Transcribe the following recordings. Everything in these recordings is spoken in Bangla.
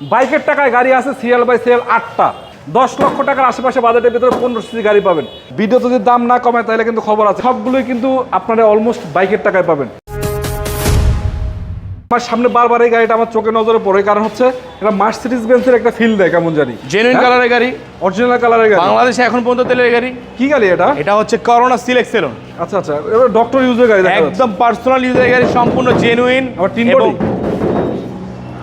বাইকের টাকায় গাড়ি আছে সিএল বাই সিএল আটটা। দশ লক্ষ টাকার আশেপাশে বাজেটের ভিতরে পনেরো সিসি গাড়ি পাবেন। ভিডিও যদি দাম না কমে তাহলে কিন্তু খবর আছে। সবগুলোই কিন্তু আপনারা অলমোস্ট বাইকের টাকায় পাবেন। আমার সামনে বারবার এই গাড়িটা আমার চোখে নজরে পড়ে কারণ হচ্ছে এটা মার্সিডিজ বেঞ্চের একটা ফিল দেয় কেমন জানি। জেনুইন হ্যাঁ? কালারের গাড়ি। অরিজিনাল কালারের গাড়ি। বাংলাদেশে এখন পর্যন্ত তেলের গাড়ি। কি গাড়ি এটা? এটা হচ্ছে করোনা সিলেক্ট সেলন আচ্ছা আচ্ছা। এবার ডক্টর ইউজের গাড়ি একদম পার্সোনাল ইউজের গাড়ি সম্পূর্ণ জেনুইন আবার তিন বডি?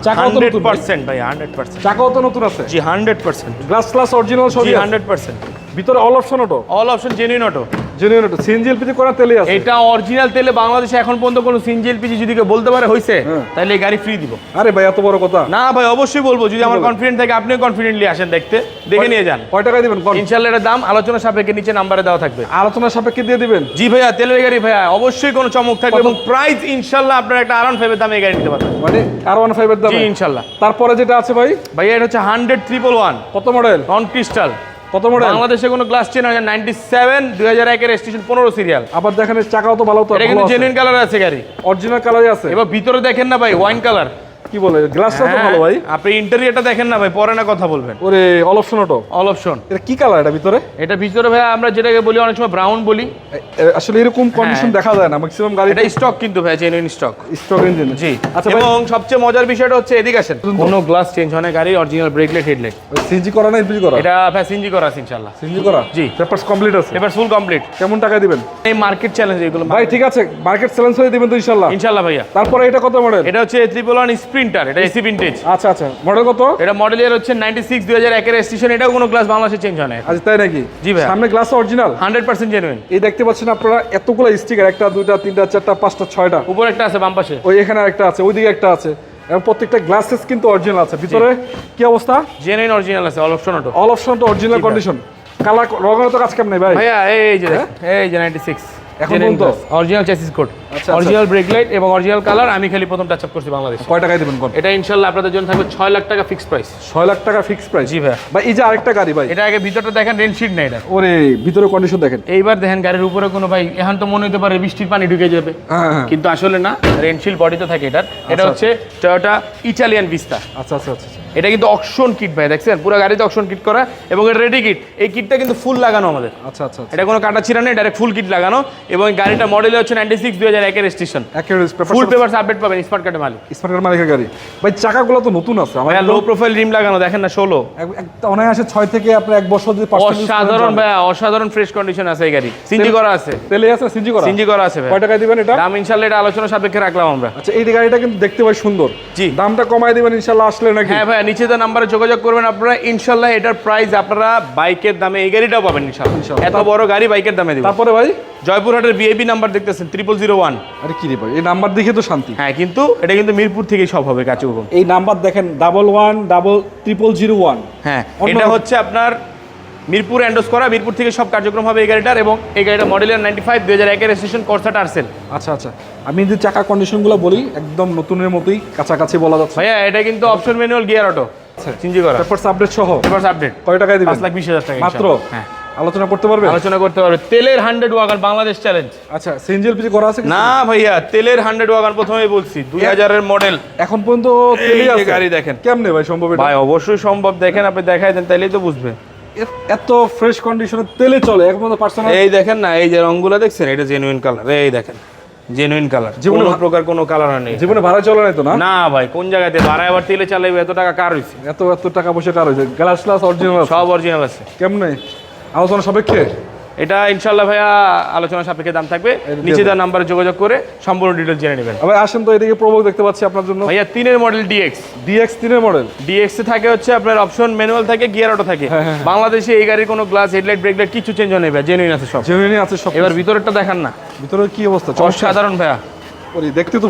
চাকাও তো নতুন। ভাই। পার্সেন্ট ভাই হান্ড্রেড পার্সেন্ট। চাকাও তো নতুন আছে। জি hundred percent. Glass class original সবই জি আছে। Hundred percent. ভিতরে all option auto all option genuine auto genuine auto CNG LPG করা তেলে আছে। এটা অরিজিনাল তেলে বাংলাদেশে এখন পর্যন্ত কোনো সিনজি এলপিজি যদি কেউ বলতে পারে হয়েছে হ্যাঁ। তাহলে এই গাড়ি ফ্রি দিব। আরে ভাই এত বড় কথা। না ভাই অবশ্যই বলব যদি আমার? কনফিডেন্ট থাকে আপনিও কনফিডেন্টলি আসেন দেখতে। দেখে নিয়ে যান। কয় টাকায় দিবেন? কোন ইনশাল্লাহ এটার দাম আলোচনা সাপেক্ষে নিচে নাম্বারে দেওয়া থাকবে। আলোচনা সাপেক্ষে দিয়ে দিবেন? জি ভাইয়া তেলের গাড়ি ভাইয়া অবশ্যই কোনো চমক থাকবে এবং প্রাইস ইনশাল্লাহ আপনার একটা আরাম ফাইভের দামে এই গাড়ি নিতে পারবেন। মানে আর ওয়ান ফাইভের দাম? জি ইনশাল্লাহ তারপরে যেটা আছে ভাই? ভাইয়া এটা হচ্ছে হান্ড্রেড ট্রিপল ওয়ান কত মডেল নন ক্রিস্টাল কত মডেল বাংলাদেশে কোনো গ্লাস চেন হয় নাইনটি সেভেন দুই হাজার একের স্টেশন পনেরো সিরিয়াল আবার দেখেন চাকাও তো ভালো তো এটা কিন্তু জেনুইন কালার আছে গাড়ি। অরিজিনাল কালারই আছে। এবার ভিতরে দেখেন না ভাই ওয়াইন কালার কি বলে গ্লাসটা তো ভালো ভাই। আপনি ইন্টারিয়ারটা দেখেন না ভাই পরে না কথা বলবেন। ওরে all option auto all option এটা কি কালার এটা ভিতরে? এটা ভিতরে ভাই আমরা যেটাকে বলি অনেক সময় ব্রাউন বলি। আসলে এরকম কন্ডিশন দেখা যায় না ম্যাক্সিমাম গাড়ি এটা স্টক কিন্তু ভাই জেনুইন স্টক স্টক ইঞ্জিন জি। আচ্ছা ভাই এবং সবচেয়ে মজার বিষয়টা হচ্ছে এদিকে আসেন। কোনো গ্লাস চেঞ্জ হয় না গাড়ি অরিজিনাল ব্রেকলেট হেডলাইট সিএনজি করা না এলপিজি করা? এটা ভাই সিনজি করা আছে ইনশাআল্লাহ। সিএনজি করা? জি। পেপারস কমপ্লিট আছে? এবার ফুল কমপ্লিট কেমন টাকা দিবেন? এই মার্কেট চ্যালেঞ্জ এগুলো ভাই ঠিক আছে মার্কেট চ্যালেঞ্জ হয়ে দিবেন তো ইনশাল্লাহ ইনশাআল্লাহ ভাইয়া। তারপরে এটা কত মডেল এটা হচ্ছে ট্রিপল ওয়ান স্প্রিন্টার এটা এসি ভিন্টেজ আচ্ছা আচ্ছা মডেল কত? এটা মডেল ইয়ার হচ্ছে নাইনটি সিক্স দুই হাজার একের স্টেশন এটাও কোনো গ্লাস বাংলাদেশে চেঞ্জ হয় না আচ্ছা তাই নাকি? জি ভাই। সামনে glass original hundred percent genuine এই দেখতে পাচ্ছেন আপনারা এতগুলো স্টিকার একটা দুইটা তিনটা চারটা পাঁচটা ছয়টা। উপরে একটা আছে বাম পাশে। ওই এখানে একটা আছে ওইদিকে একটা আছে। এবং প্রত্যেকটা গ্লাসেস কিন্তু অরিজিনাল আছে। ভিতরে কি অবস্থা? জেনুইন অরিজিনাল আছে all option auto all option তো অরিজিনাল কন্ডিশন কালার রঙের তো কাজ কেমন নেই ভাই? ভাইয়া এই যে এই যে নাইনটি সিক্স এখন পর্যন্ত? Original chassis code. Original brake light এবং অরিজিনাল কালার আমি খালি প্রথম টাচ আপ করছি বাংলাদেশ। কয় টাকায় দেবেন কোন? এটা ইনশাল্লাহ আপনাদের জন্য থাকবে ছয় লাখ টাকা ফিক্স প্রাইস ছয় লাখ টাকা ফিক্স প্রাইস জি ভাই। ভাই এই যে আরেকটা গাড়ি ভাই। এটা আগে ভিতরটা দেখেন রেন শিট নেই এটা। ওরে ভিতরে কন্ডিশন দেখেন। এইবার দেখেন গাড়ির উপরে কোনো ভাই এখন তো মনে হতে পারে বৃষ্টির পানি ঢুকে যাবে। হ্যাঁ হ্যাঁ। কিন্তু আসলে না রেনশিল বডিতে থাকে এটার। এটা হচ্ছে টয়োটা ইটালিয়ান ভিস্তা আচ্ছা আচ্ছা আচ্ছা আচ্ছা। এটা কিন্তু অকশন কিট ভাই দেখছেন? পুরো গাড়িতে অকশন কিট করা এবং এটা রেডি কিট এই কিটটা কিন্তু ফুল লাগানো আমাদের। আচ্ছা আচ্ছা আচ্ছা। এটা কোনো কাটা ছিঁড়া নেই ডাইরেক্ট ফুল কিট লাগানো এবং গাড়িটা মডেল হচ্ছে নাইনটি সিক্স দুই হাজার একের স্টেশন ফুল পেপার আপডেট পাবেন স্মার্ট কার্ডে মালিক। স্মার্ট কার্ড মালিকের গাড়ি। ভাই চাকাগুলো তো নতুন আছে। আমার লো প্রোফাইল রিম লাগানো দেখেন না ষোলো। অনায়াসে ছয় থেকে আপনার এক বছর যদি অসাধারণ। ভাইয়া অসাধারণ ফ্রেশ কন্ডিশন আছে এই গাড়ি। সিনজি করা আছে। তেলে আছে সিনজি করা? সিনজি করা আছে ভাই কয় টাকায় দিবেন এটা? দাম ইনশাল্লাহ এটা আলোচনা সাপেক্ষে রাখলাম আমরা। আচ্ছা এই গাড়িটা কিন্তু দেখতে ভাই সুন্দর। জি। দামটা কমায় দিবেন ইনশাল্লাহ আসলে নাকি? হ্যাঁ ভাইয়া নিচে দেওয়া নাম্বারে যোগাযোগ করবেন আপনারা। ইনশাল্লাহ এটার প্রাইস আপনারা বাইকের দামে এই গাড়িটাও পাবেন ইনশাল্লাহ। এত বড় গাড়ি বাইকের দামে দিব তারপরে ভাই? জয়পুরহাটের বিআইপি নাম্বার দেখতেছেন ট্রিপল জিরো ওয়ান আরে কি রে ভাই এই নাম্বার দেখে তো শান্তি। হ্যাঁ কিন্তু এটা কিন্তু মিরপুর থেকে সব হবে কাছে এই নাম্বার দেখেন double one double triple zero one হ্যাঁ এটা হচ্ছে আপনার মিরপুর এন্ডোস করা মিরপুর থেকে সব কার্যক্রম হবে এই গাড়িটার এবং এই গাড়িটা মডেলের নাইনটি ফাইভ দুই হাজার একের স্টেশন করসাট আর্সেল আচ্ছা আচ্ছা। আমি যদি চাকা কন্ডিশনগুলো বলি একদম নতুনের মতোই কাছাকাছি বলা যাচ্ছে। ভাইয়া এটা কিন্তু option manual gear auto change করা তারপর আপডেট সহ। পেপারস আপডেট কয় টাকায় দিবেন? পাঁচ লাখ বিশ হাজার টাকা মাত্র? হ্যাঁ। আলোচনা করতে পারবে? আলোচনা করতে পারবে। তেলের হান্ড্রেড ওয়াগান বাংলাদেশ চ্যালেঞ্জ আচ্ছা সিএনজি এলপিজি করা আছে না ভাইয়া তেলের হান্ড্রেড ওয়াগান প্রথমে বলছি দুই হাজারের মডেল এখন পর্যন্ত তেলই আছে। গাড়ি দেখেন। কেমনে ভাই সম্ভব ভাই অবশ্যই সম্ভব। দেখেন আপনি দেখাই দেন তাইলেই তো বুঝবে। এত ফ্রেশ কন্ডিশনে তেলে চলে এখন পর্যন্ত পার্সোনাল এই দেখেন না এই যে রংগুলো দেখছেন এটা জেনুইন কালার এই দেখেন জেনুইন কালার জীবনে কোনো প্রকার কোনো কালার নেই। জীবনে ভাড়া চলে নাই তো না? না ভাই কোন জায়গাতে ভাড়া আবার তেলে চালাইবে এত টাকা কার হইছে? এত এত টাকা পয়সা কার হয়েছে গ্লাস গ্লাস অরিজিনাল সব অরিজিনাল আছে। কেমনে? আলোচনা সাপেক্ষে? এটা ইনশাল্লাহ ভাইয়া আলোচনা সাপেক্ষে দাম থাকবে। নিচে দেন। দেওয়ার নাম্বারে যোগাযোগ করে সম্পূর্ণ ডিটেল জেনে নেবেন। আবার আসেন তো এদিকে প্রবক দেখতে পাচ্ছি আপনার জন্য। ভাইয়া তিনের মডেল ডিএক্স ডিএক্স তিনের মডেল ডিএক্স এ থাকে হচ্ছে আপনার অপশন ম্যানুয়াল থাকে গিয়ার অটো থাকে। হ্যাঁ, হ্যাঁ, বাংলাদেশে এই গাড়ির কোনো গ্লাস হেডলাইট ব্রেকলাইট কিছু চেঞ্জ হয় না ভাই জেনুইন আছে সব। জেনুইন আছে সব এবার ভিতরেরটা দেখান না। ভিতরে কি অবস্থা। অসাধারণ ভাইয়া। দেখতে তো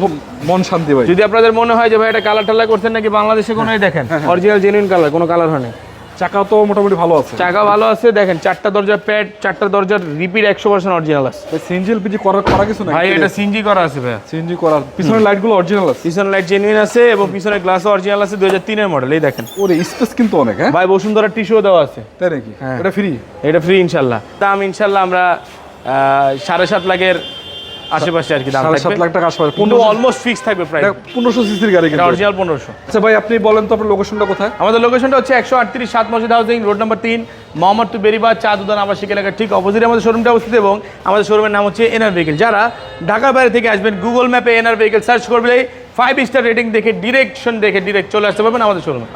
মন শান্তি ভাই। যদি আপনাদের মনে হয় যে ভাই এটা কালার টালার করছেন নাকি বাংলাদেশে কোনো দেখেন হ্যাঁ, অরিজিনাল জেনুইন কালার কোনো কালার হয় না চাকাও তো মোটামুটি ভালো আছে। চাকা ভালো আছে দেখেন চারটা দরজার প্যাড চারটা দরজার রিপিট একশো পার্সেন্ট অরিজিনাল আছে। ভাই সিএনজি এলপিজি করা করা কিছু নাই? ভাই এটা সিনজি করা আছে ভাইয়া। সিএনজি করার পিছনের লাইটগুলো অরিজিনাল আছে? পিছনে লাইট জেনুইন আছে এবং পিছনে গ্লাসও অরিজিনাল আছে দুই হাজার তিনের মডেল এই দেখেন। ওরে স্পেস কিন্তু অনেক হ্যাঁ? ভাই বসুন্ধরা টিস্যুও দেওয়া আছে। তাই নাকি? হ্যাঁ। এটা ফ্রি এটা ফ্রি ইনশাল্লাহ। দাম ইনশাল্লাহ আমরা আহ, সাড়ে সাত লাখের আশেপাশে আর কি দাম থাকবে? লাখ টাকা আশেপাশে। কিন্তু অলমোস্ট ফিক্স থাকবে প্রাইস পনেরোশো সিসির গাড়ি কিন্তু। অরিজিনাল পনেরোশো। আচ্ছা ভাই আপনি বলেন তো আপনার লোকেশনটা কোথায়? আমাদের লোকেশনটা হচ্ছে একশো আটত্রিশ সাত মসজিদ হাউসিং রোড নাম্বার তিন মোহাম্মদপুর বেরিবাদ চা দুদান আবাসিক এলাকার ঠিক অপোজিটে আমাদের শোরুমটা অবস্থিত এবং আমাদের শোরুমের নাম হচ্ছে এনআর ভেহিকেল যারা ঢাকার বাইরে থেকে আসবেন গুগল ম্যাপে এনআর ভেহিকেল সার্চ করবে ফাইভ স্টার রেটিং দেখে ডিরেকশন দেখে ডিরেক্ট চলে আসতে পারবেন আমাদের শোরুমে